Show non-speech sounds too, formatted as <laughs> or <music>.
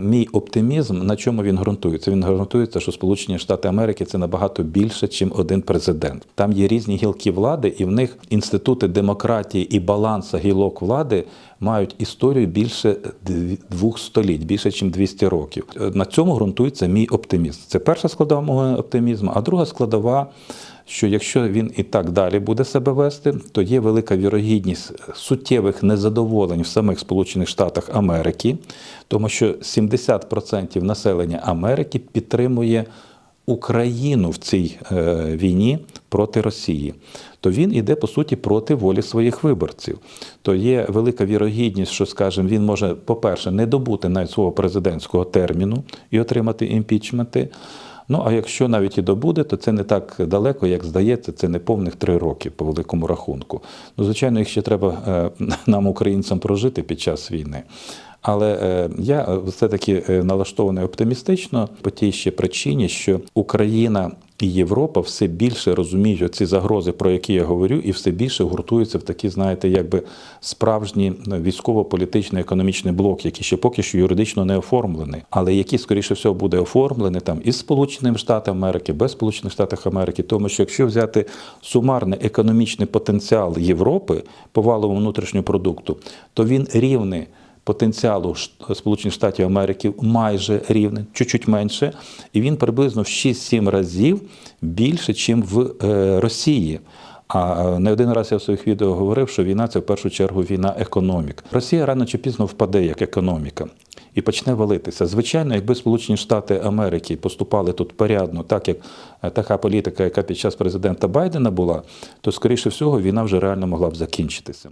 Мій оптимізм на чому він ґрунтується? Він ґрунтується, що Сполучені Штати Америки це набагато більше, ніж один президент. Там є різні гілки влади, і в них інститути демократії і баланса гілок влади мають історію більше двох століть, більше ніж 200 років. Е, На цьому ґрунтується мій оптимізм. Це перша складова мого оптимізму, а друга складова. Що якщо він і так далі буде себе вести, то є велика вірогідність суттєвих незадоволень в самих Сполучених Штатах Америки, тому що 70% населення Америки підтримує Україну в цій е, війні проти Росії, то він іде по суті проти волі своїх виборців. То є велика вірогідність, що, скажімо, він може, по-перше, не добути навіть свого президентського терміну і отримати імпічменти. Ну а якщо навіть і добуде, то це не так далеко, як здається, це не повних три роки по великому рахунку. Ну, звичайно, їх ще треба е, <laughs> нам, українцям, прожити під час війни. Але е, я е, все-таки е, налаштований оптимістично по тій ще причині, що Україна і Європа все більше розуміють оці загрози, про які я говорю, і все більше гуртуються в такі, знаєте, якби справжні військово-політичний економічний блок, який ще поки що юридично не оформлений, але який, скоріше всього, буде оформлений там із Сполученими Штатами Америки, без Сполучених Штатів Америки. Тому що якщо взяти сумарний економічний потенціал Європи по валовому внутрішньому продукту, то він рівний потенціалу Сполучених Штатів Америки майже рівний, чуть-чуть менше, і він приблизно в 6-7 разів більше, ніж в е, Росії. А е, не один раз я в своїх відео говорив, що війна це в першу чергу війна економік. Росія рано чи пізно впаде як економіка і почне валитися. Звичайно, якби Сполучені Штати Америки поступали тут порядно, так як е, така політика, яка під час президента Байдена була, то скоріше всього війна вже реально могла б закінчитися.